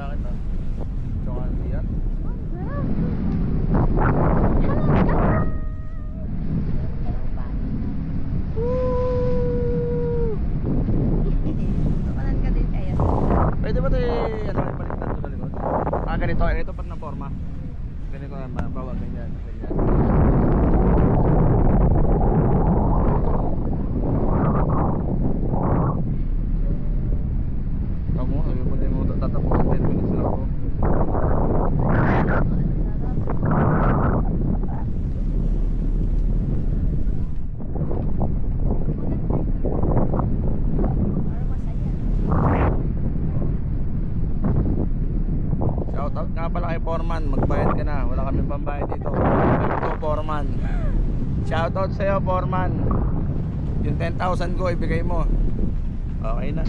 arrête là. Hein. 1,000 ko ibigay mo. Okay na.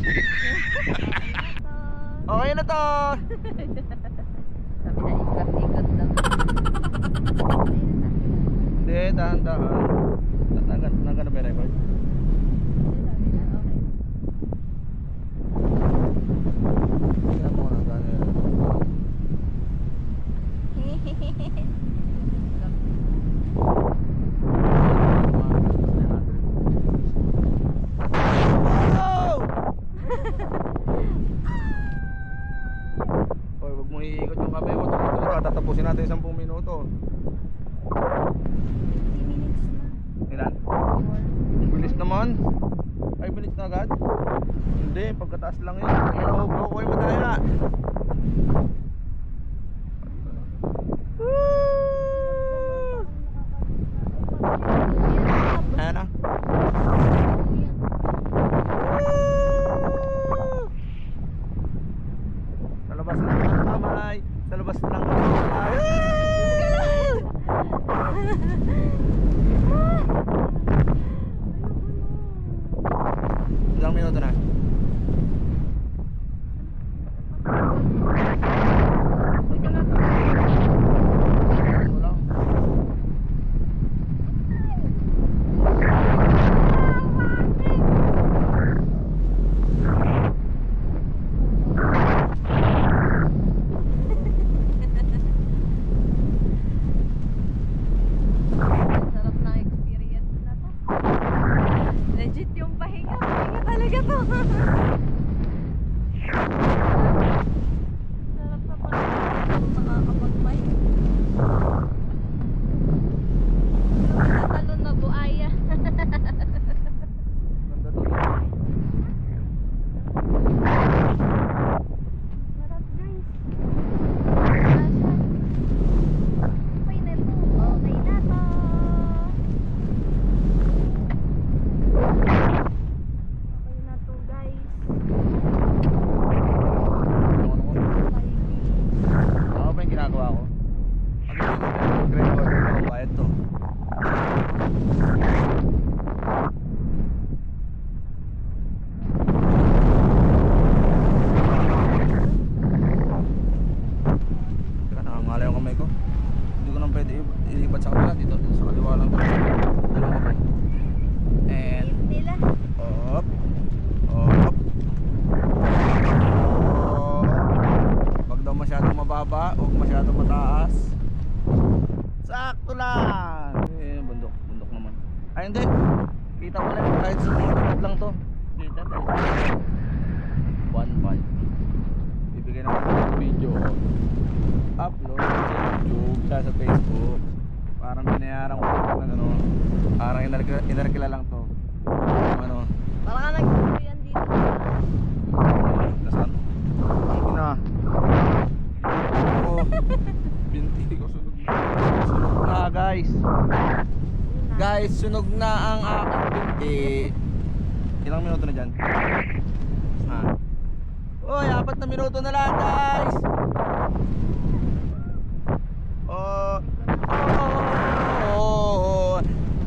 okay na to. Sabi na ikot-ikot daw. Hindi, tahan-tahan. Nagkano ba record? Hehehehe natin 10 minuto. 20 minutes na. Ilan? 4. Bilis naman. Ay, bilis na agad? Hindi, pagkataas lang yun. masyadong mababa huwag masyadong mataas. Sakto lang. Eh bundok. Bundok naman. Ay hindi. Kita ko lang. Kahit sa tingin lang to. Kita tayo 1.5 bibigyan ako ng video. Upload sa youtube sa facebook. Parang binayaran ko na ano. Parang inarkila, inarkila lang to. Ano. Parang nag-tutorial dito. Nasaan? Ang ina Binti ko sunog na. Na guys. Guys, sunog na ang aking binti. Ilang minuto na dyan? Ha? Uy, apat na minuto na lang guys. Oh, oh,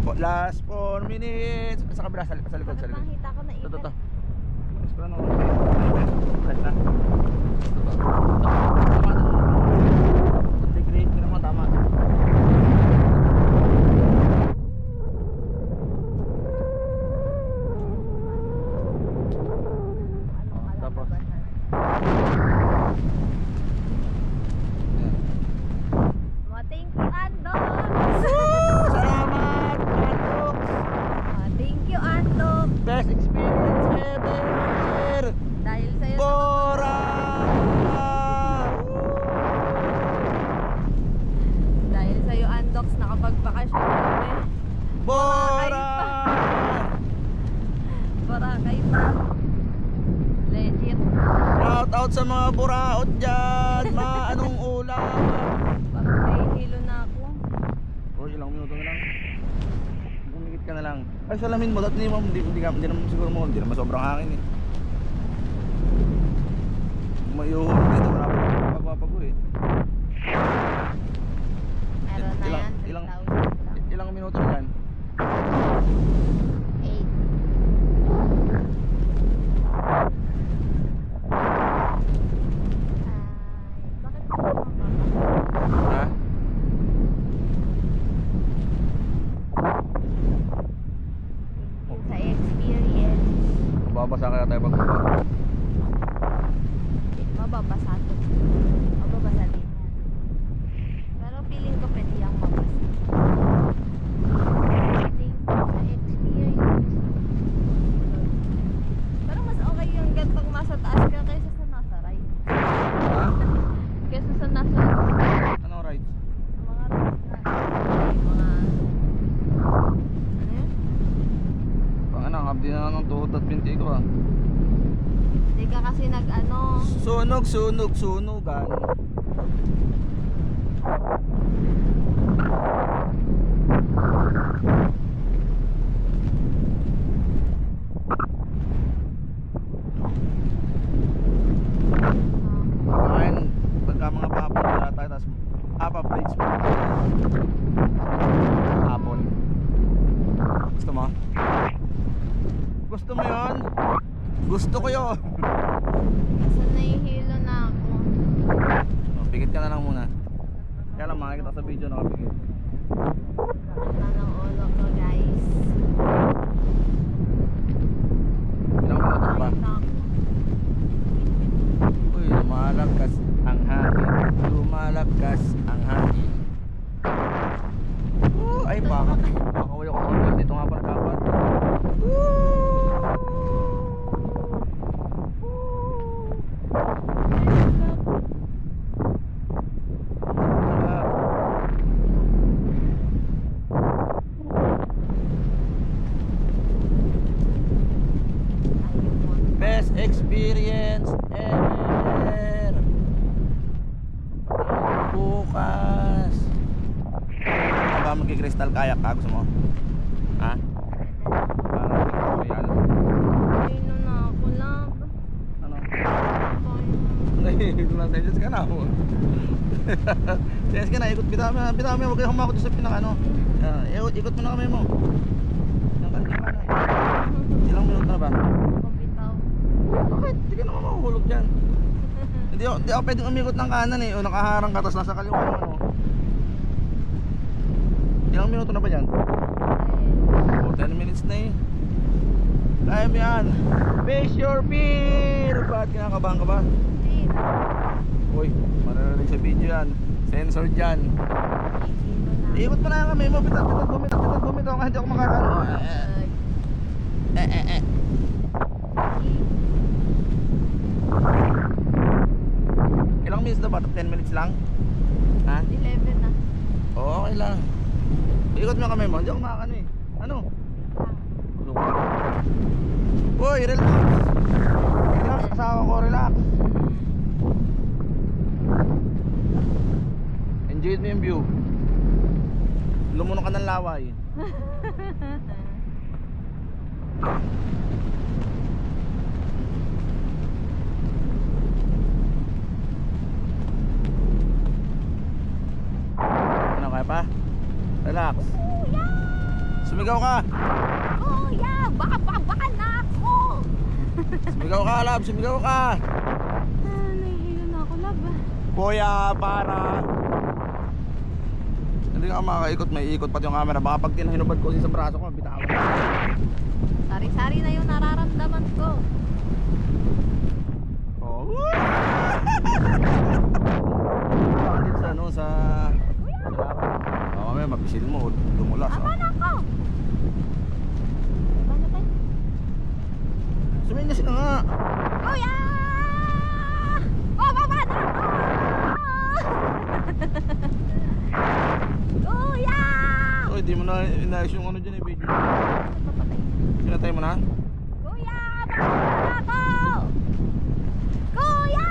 oh, last 4 minutes. Sa kabila, sa, sa likod, sa likod. Nakita ko na Ito, ito, ito. Mas ano. Flash na. Ito, ito. Tama, tama. Degree, hindi naman tama. Ano Tapos? kalalabasan? Ayan. Mga thank you, Ando! Salamat, Patok! Ah, thank you, Ando! Best experience ever! Dahil sa'yo Bora! Dahil sa'yo, Andox, nakapagbakasyon kami. Bora! Boracay pa. Legit. Shout out sa mga buraot dyan! Ma, anong ulam? Parang nahihilo na ako. Oh, ilang minuto na lang. Bumigit ka na lang. Ay, salamin mo. Dati mo- hindi, hindi, hindi naman siguro mo. Hindi naman sobrang hangin eh. Mayuhon dito. Wala pa magpapago eh. Meron na Ilang- yan. ilang- 3,000 lang. Ilang minuto yan? Eight. Ay, bakit ka bumababa? Ha? Sa experience. Babasa kaya tayo pagbaba. Mababasa to. Mababasa din yan. Pero feeling ko pwede yung mabasa. Thank you sa experience. Pero mas okay yung gantong nasa taas ka kaysa sa nasa right. Ha? Kaysa sa nasa Anong rides? mga rides na. Mga... Ano yun? Ano, abdi na ng tuhod at binti ko ah. Hindi ka kasi nag-ano. Sunog, sunog, sunugan. ah, Ngayon, Gusto mo yon? Gusto ko yon. Kasi nahihilo na ako. Oh, Pigit ka na lang muna. Kaya lang makikita sa video nakapigit. Sakit na ng ulo ko, guys. Na? Ay, naku. Uy, lumalagkas ang hangin. Lumalagkas ang hangin. Woo! Ay, baka. Baka konti. Dito nga pala dapat. Ayaw mo. Best experience ever! Bukas! Ba magki-crystal kayak ka? Gusto mo? Ha? Para tutorial. Hilo na ako, love. Ano? Nahihilo na sentence ka na ako. Ka na, ikot bitami, bitami, huwag kayo humakot sa pinaka ano. Uh, ikot, mo na kamay mo. Ilang minuto na ba? Bakit? Hindi ka naman mahuhulog dyan. Hindi ako, hindi ako pwedeng umikot ng kanan eh. O nakaharang ka, tapos nasa kaliwa ano. Ilang minuto na ba dyan? Ay, O, 10 minutes na eh. Mo yan. Face your fear! Ba't kinakabahan ka ba? hindi. Uy, maririnig sa video yan. Sensor dyan. Ikot mo na yung kamay mo. Bitat, bitat, bumitaw, bitat, bumitaw. Kahit hindi ako makakano. Ay, Eh, eh, eh. Ilang minutes na ba? 10 minutes lang? Ha? 11 na. Oo, okay lang. Ikot mo kamay mo. Hindi ako makakano eh. Ano? Uy, relax. Relax, asawa ko, relax. Enjoy mo yung view. Lumunok ka ng laway. Ano kaya pa? Relax. Kuya! Sumigaw ka. Kuya! Baka baka baka na ako! Sumigaw ka, love. Sumigaw ka. Ah, nahihilo na ako, love. Kuya, para. Hindi ka makaikot, may ikot pati yung camera. Baka pag tinahinubad ko sa braso ko, bitawan. Sari-sari na yung nararamdaman ko. Oh. Bakit sa ano, sa... sa lapa? Oo, may mapisil mo, dumulas. Tama Oh. na ako! Paano tayo? Suminyas na nga. Kuya! Bababa na ako! Kuya! Oy, di mo na inayos yung ano dyan eh, video. Papatay. Pinatay mo na? Kuya! Bababa na ako! Kuya!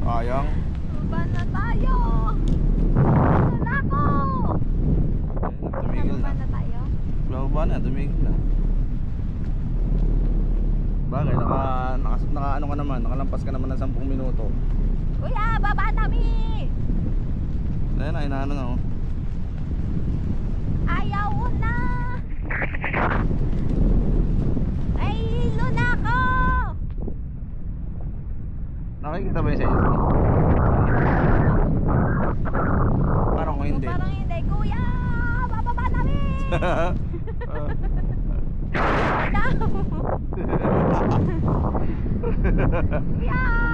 Sayang. Baba na tayo! Bababa na ako! Ayun, Tumigil Bababa na. na tayo? Na, tumigil na. Bagay, naka, naka, naka ano ka naman, nakalampas ka naman ng 10 minuto. Kuya! Baba na mi! Ayun na, inaano na oh. Ayaw na! Ay, hilo na ako! Nakikita ba yung sa inyo? Parang ko hindi. Parang hindi, kuya! Bababa na 哈哈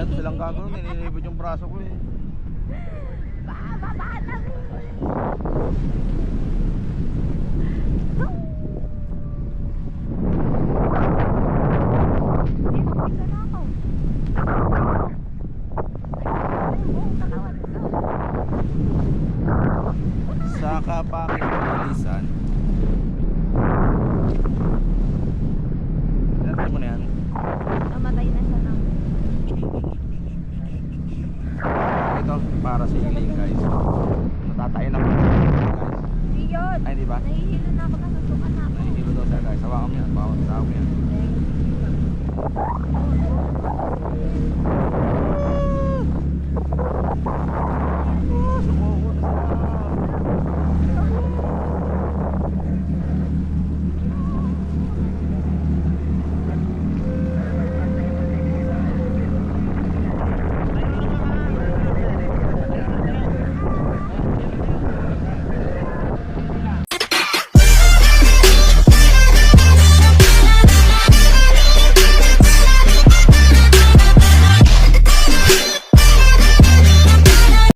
Kaya silang gagawin, nililibot yung braso ko eh. Bababa na sa kapakilisan Dapat mo na yan. Mamatay na siya ito para sa healing guys. Natatayin ako. Guys hindi ay di ba? Nahihilo na ako natutukan na ako. Nahihilo daw siya guys. Hawakan mo yan. Bawat tao mo yan.